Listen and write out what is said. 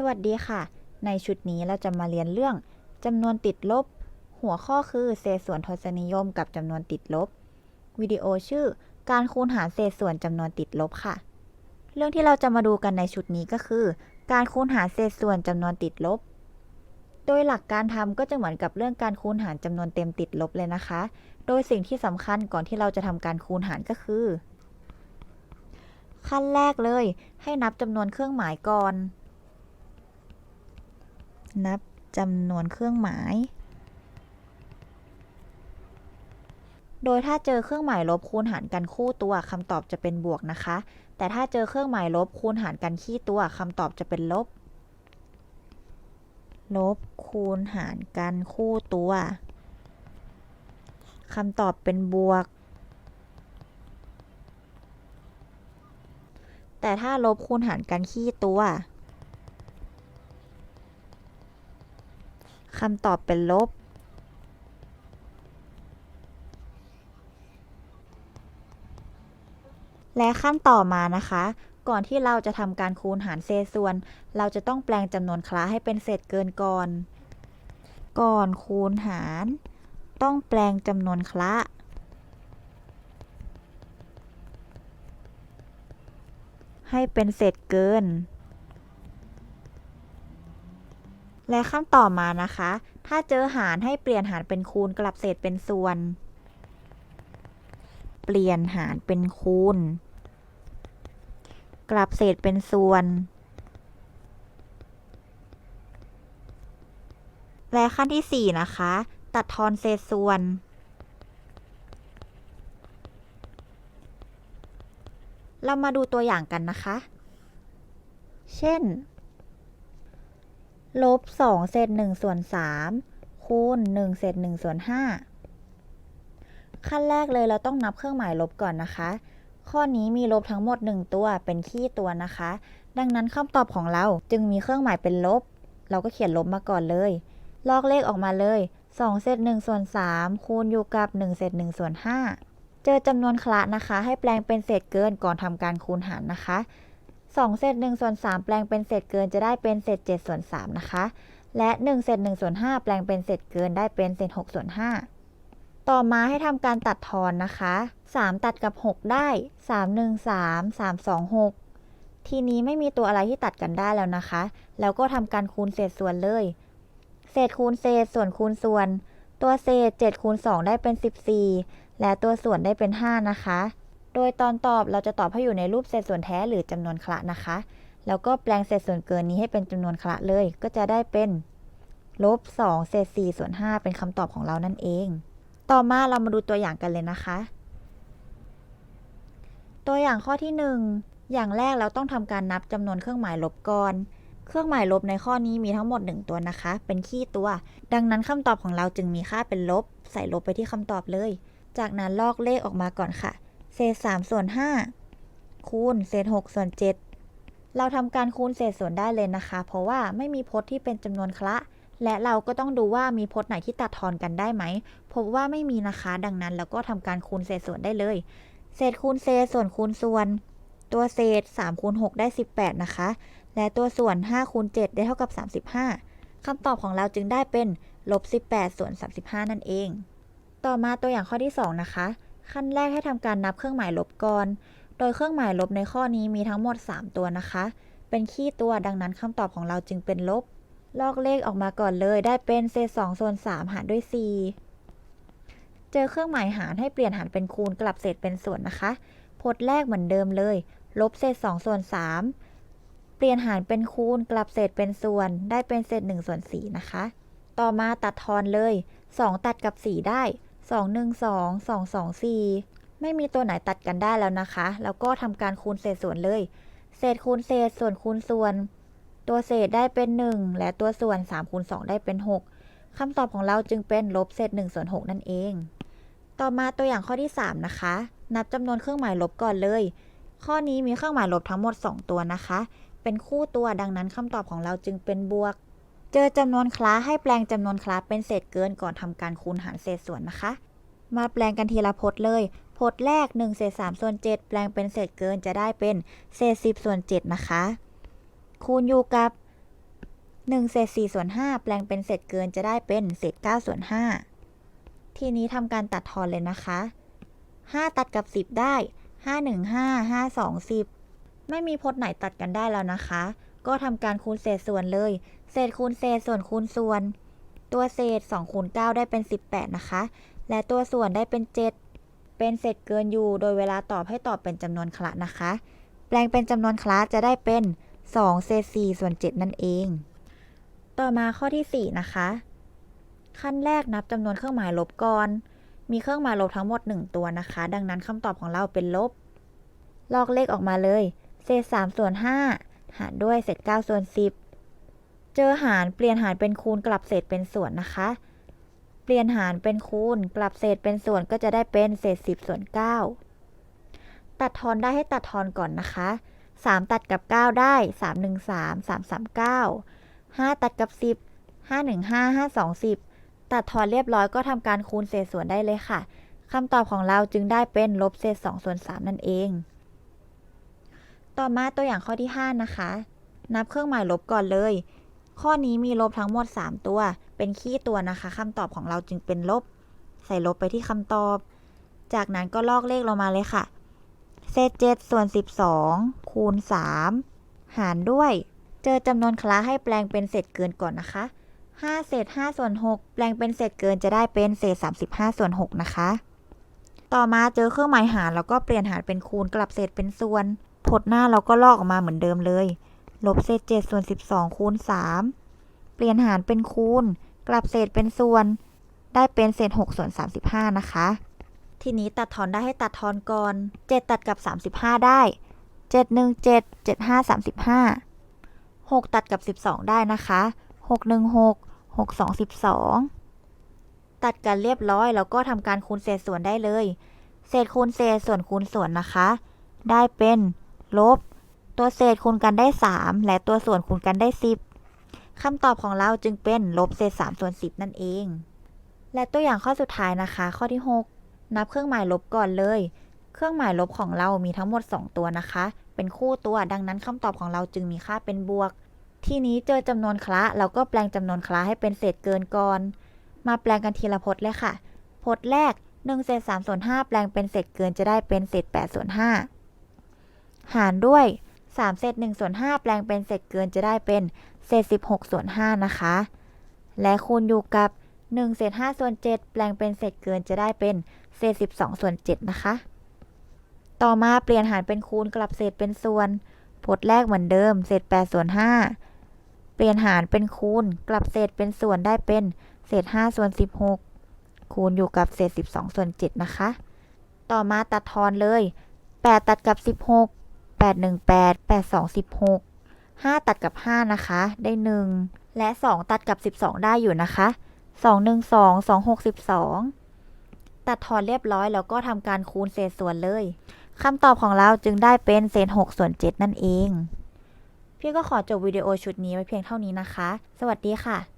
สวัสดีค่ะ ในชุดนี้เราจะมาเรียนเรื่องจำนวนติดลบ หัวข้อคือเศษส่วนทศนิยมกับจำนวนติดลบ วิดีโอชื่อ การคูณหารเศษส่วนจำนวนติดลบค่ะ เรื่องที่เราจะมาดูกันในชุดนี้ก็คือ การคูณหารเศษส่วนจำนวนติดลบ โดยหลักการทำก็จะเหมือนกับเรื่องการคูณหารจำนวนเต็มติดลบเลยนะคะ โดยสิ่งที่สำคัญก่อนที่เราจะทำการคูณหารก็คือ ขั้นแรกเลย ให้นับจำนวนเครื่องหมายก่อน นับจำนวนเครื่องหมาย โดยถ้าเจอเครื่องหมายลบคูณหารกันคู่ตัวคำตอบจะเป็นบวกนะคะ แต่ถ้าเจอเครื่องหมายลบคูณหารกันขี้ตัวคำตอบจะเป็นลบ ลบคูณหารกันคู่ตัวคำตอบเป็นบวก แต่ถ้าลบคูณหารกันขี้ตัว คำตอบเป็นลบ และขั้นต่อมานะคะ ก่อนที่เราจะทำการคูณหารเศษส่วน เราจะต้องแปลงจำนวนคล้าให้เป็นเศษเกินก่อน ก่อนคูณหาร ต้องแปลงจำนวนคละให้เป็นเศษเกิน และขั้นต่อมานะคะ ถ้าเจอหารให้เปลี่ยนหารเป็นคูณกลับเศษเป็นส่วน เปลี่ยนหารเป็นคูณ กลับเศษเป็นส่วน และขั้นที่ 4 นะคะ ตัดทอนเศษส่วน เรามาดูตัวอย่างกันนะคะ เช่น ลบ2เศษ1ส่วน3คูณ1เศษ1ส่วน5ขั้นแรกเลยเราต้องนับเครื่องหมายลบก่อนนะคะ ข้อนี้มีลบทั้งหมด 1 ตัวเป็นขี้ตัวนะคะ ดังนั้นคำตอบของเราจึงมีเครื่องหมายเป็นลบ เราก็เขียนลบมาก่อนเลย ลอกเลขออกมาเลย2เศษ1ส่วน3คูณอยู่กับ1เศษ1ส่วน5เจอจำนวนคละนะคะ ให้แปลงเป็นเศษเกินก่อนทำการคูณหารนะคะ 2 เศษ1ส่วน3แปลงเป็นเศษเกินจะได้เป็นเศษ7ส่วน3นะคะ และ1เศษ1ส่วน5แปลงเป็นเศษเกินได้เป็นเศษ6ส่วน5ต่อมาให้ทำการตัดทอนนะคะ 3 ตัดกับ 6 ได้ 3 1 3 3 2 6 ทีนี้ไม่มีตัวอะไรที่ตัดกันได้แล้วนะคะ แล้วก็ทำการคูณเศษส่วนเลย เศษคูณเศษส่วนคูณส่วน ตัวเศษ7คูณ2ได้เป็น 14 และตัวส่วนได้เป็น 5 นะคะ โดยตอนตอบเราจะตอบให้อยู่ในรูปเศษส่วนแท้หรือจำนวนคละนะคะ แล้วก็แปลงเศษส่วนเกินนี้ให้เป็นจำนวนคละเลย ก็จะได้เป็นลบ2เศษ4ส่วน5เป็นคำตอบของเรานั่นเอง ต่อมาเรามาดูตัวอย่างกันเลยนะคะ ตัวอย่างข้อที่ 1 อย่างแรกเราต้องทำการนับจำนวนเครื่องหมายลบก่อนเครื่องหมายลบในข้อนี้มีทั้งหมด 1 ตัวนะคะ เป็นขี้ตัว ดังนั้นคำตอบของเราจึงมีค่าเป็นลบ ใส่ลบไปที่คำตอบเลย จากนั้นลอกเลขออกมาก่อนค่ะ เศษ3ส่วน5คูณเศษ6ส่วน7เราทำการคูณเศษส่วนได้เลยนะคะ เพราะว่าไม่มีพจน์ที่เป็นจำนวนคละ และเราก็ต้องดูว่ามีพจน์ไหนที่ตัดทอนกันได้ไหมพบว่าไม่มีนะคะ ดังนั้นเราก็ทำการคูณเศษส่วนได้เลย เศษคูณเศษส่วนคูณส่วน ตัวเศษ3คูณ6ได้ 18 นะคะ และตัวส่วน5คูณ7ได้เท่ากับ 35คำตอบของเราจึงได้เป็นลบ18ส่วน35 นั่นเอง ต่อมาตัวอย่างข้อที่ 2 นะคะ ขั้นแรกให้ทำการนับเครื่องหมายลบก่อน โดยเครื่องหมายลบในข้อนี้มีทั้งหมด 3 ตัวนะคะ เป็นขี้ตัวดังนั้นคำตอบของเราจึงเป็นลบ ลอกเลขออกมาก่อนเลยได้เป็นเศษ2ส่วน3หารด้วย 4 เจอเครื่องหมายหารให้เปลี่ยนหารเป็นคูณกลับเศษเป็นส่วนนะคะพจน์แรกเหมือนเดิมเลย ลบเศษ2ส่วน3เปลี่ยนหารเป็นคูณกลับเศษเป็นส่วน ได้เป็นเศษ1ส่วน4นะคะ ต่อมาตัดทอนเลย 2 ตัดกับ 4 ได้ 2 1 2 2 2 4 ไม่มีตัวไหนตัดกันได้แล้วนะคะ แล้วก็ทำการคูณเศษส่วนเลย เศษคูณเศษส่วนคูณส่วน ตัวเศษได้เป็น 1 และตัวส่วน3คูณ2ได้เป็น 6คำตอบของเราจึงเป็นลบเศษ1ส่วน6นั่นเอง ต่อมาตัวอย่างข้อที่ 3 นะคะ นับจำนวนเครื่องหมายลบก่อนเลย ข้อนี้มีเครื่องหมายลบทั้งหมด 2 ตัวนะคะ เป็นคู่ตัวดังนั้นคำตอบของเราจึงเป็นบวก เจอจำนวนคล้าให้แปลงจำนวนคล้าเป็นเศษเกินก่อนทำการคูณหารเศษส่วนนะคะ มาแปลงกันทีละพจน์เลยพจน์แรก1เศษ3ส่วน7แปลงเป็นเศษเกินจะได้เป็นเศษ10ส่วน7นะคะ คูณอยู่กับ1เศษ4ส่วน5แปลงเป็นเศษเกินจะได้เป็นเศษ9ส่วน5ทีนี้ทำการตัดทอนเลยนะคะ 5 ตัดกับ 10 ได้ 5 1 5 5 2 10 ไม่มีพจน์ไหนตัดกันได้แล้วนะคะ ก็ทำการคูณเศษส่วนเลย เศษคูณเศษส่วนคูณส่วน ตัวเศษ2คูณ9ได้เป็น 18 นะคะ และตัวส่วนได้เป็น 7 เป็นเศษเกินอยู่ โดยเวลาตอบให้ตอบเป็นจำนวนคละนะคะ แปลงเป็นจำนวนคละจะได้เป็น 2 เศษ4ส่วน 7 นั่นเอง ต่อมาข้อที่ 4 นะคะ ขั้นแรกนับจำนวนเครื่องหมายลบก่อน มีเครื่องหมายลบทั้งหมด 1 ตัวนะคะ ดังนั้นคำตอบของเราเป็นลบ ลอกเลขออกมาเลย เศษ3ส่วน5 หารด้วยเศษ9ส่วน10 เจอหารเปลี่ยนหารเป็นคูณกลับเศษเป็นส่วนนะคะ เปลี่ยนหารเป็นคูณกลับเศษเป็นส่วนก็จะได้เป็นเศษ 10 ส่วน 9 ตัดทอนได้ให้ตัดทอนก่อนนะคะ 3 ตัดกับ 9 ได้ 3 1 3 3 3 9 5 ตัดกับ 10 5 1 5 5 2 10 ตัดทอนเรียบร้อยก็ทำการคูณเศษส่วนได้เลยค่ะคำตอบของเราจึงได้เป็นลบเศษ2ส่วน3นั่นเอง ต่อมาตัวอย่างข้อที่ 5 นะคะ นับเครื่องหมายลบก่อนเลย ข้อนี้มีลบทั้งหมด 3 ตัว เป็นขี้ตัวนะคะคำตอบของเราจึงเป็นลบ ใส่ลบไปที่คำตอบ จากนั้นก็ลอกเลขลงมาเลยค่ะ เศษ7ส่วน 12 คูณ 3 หารด้วย เจอจำนวนคละให้แปลงเป็นเศษเกินก่อนนะคะ 5 เศษ5ส่วน 6 แปลงเป็นเศษเกินจะได้เป็นเศษ 35 ส่วน 6 นะคะ ต่อมาเจอเครื่องหมายหารแล้วก็เปลี่ยนหารเป็นคูณกลับเศษเป็นส่วน ผลหน้าเราก็ลอกออกมาเหมือนเดิมเลย ลบเศษ7ส่วน12คูณ3เปลี่ยนหารเป็นคูณ กลับเศษเป็นส่วน ได้เป็นเศษ6ส่วน35นะคะ ทีนี้ตัดทอนได้ให้ตัดทอนก่อน7ตัดกับ35ได้7 1 7 7 5 35 6ตัดกับ12ได้นะคะ6 1 6 6 2 12ตัดกันเรียบร้อย แล้วก็ทำการคูณเศษส่วนได้เลย เศษคูณเศษส่วนคูณส่วนนะคะ ได้เป็น ลบ ตัวเศษคูณกันได้ 3 และตัวส่วนคูณกันได้ 10คำตอบของเราจึงเป็นลบเศษ3ส่วน10 นั่นเอง และตัวอย่างข้อสุดท้ายนะคะ ข้อที่ 6 นับเครื่องหมายลบก่อนเลย เครื่องหมายลบของเรามีทั้งหมด 2 ตัวนะคะ เป็นคู่ตัวดังนั้นคำตอบของเราจึงมีค่าเป็นบวก ทีนี้เจอจำนวนคละเราก็แปลงจำนวนคละให้เป็นเศษเกินก่อน มาแปลงกันทีละพจน์เลยค่ะ พจน์แรก1เศษ3ส่วน5แปลงเป็นเศษเกินจะได้เป็นเศษ8ส่วน5 หารด้วย 3 เศษ1ส่วน5แปลงเป็นเศษเกินจะได้เป็นเศษ 16 ส่วน 5 นะคะ และคูณอยู่กับ 1 เศษ5ส่วน 7 แปลงเป็นเศษเกินจะได้เป็นเศษ 12 ส่วน 7 นะคะ ต่อมาเปลี่ยนหารเป็นคูณกลับเศษเป็นส่วนพจน์แรกเหมือนเดิม เศษ 8 ส่วน 5 เปลี่ยนหารเป็นคูณกลับเศษเป็นส่วนได้เป็นเศษ 5 ส่วน 16 คูณอยู่กับเศษ 12 ส่วน 7 นะคะ ต่อมาตัดทอนเลย 8 ตัดกับ 16 8 1 8 8 2 16 5 ตัดกับ 5 นะคะ ได้ 1 และ 2 ตัดกับ 12 ได้อยู่นะคะ 2 1 2 2 6 12 ตัดทอนเรียบร้อยแล้วก็ทำการคูณเศษส่วนเลยคำตอบของเราจึงได้เป็นเศษ6ส่วน7นั่นเอง พี่ก็ขอจบวิดีโอชุดนี้ไว้เพียงเท่านี้นะคะ สวัสดีค่ะ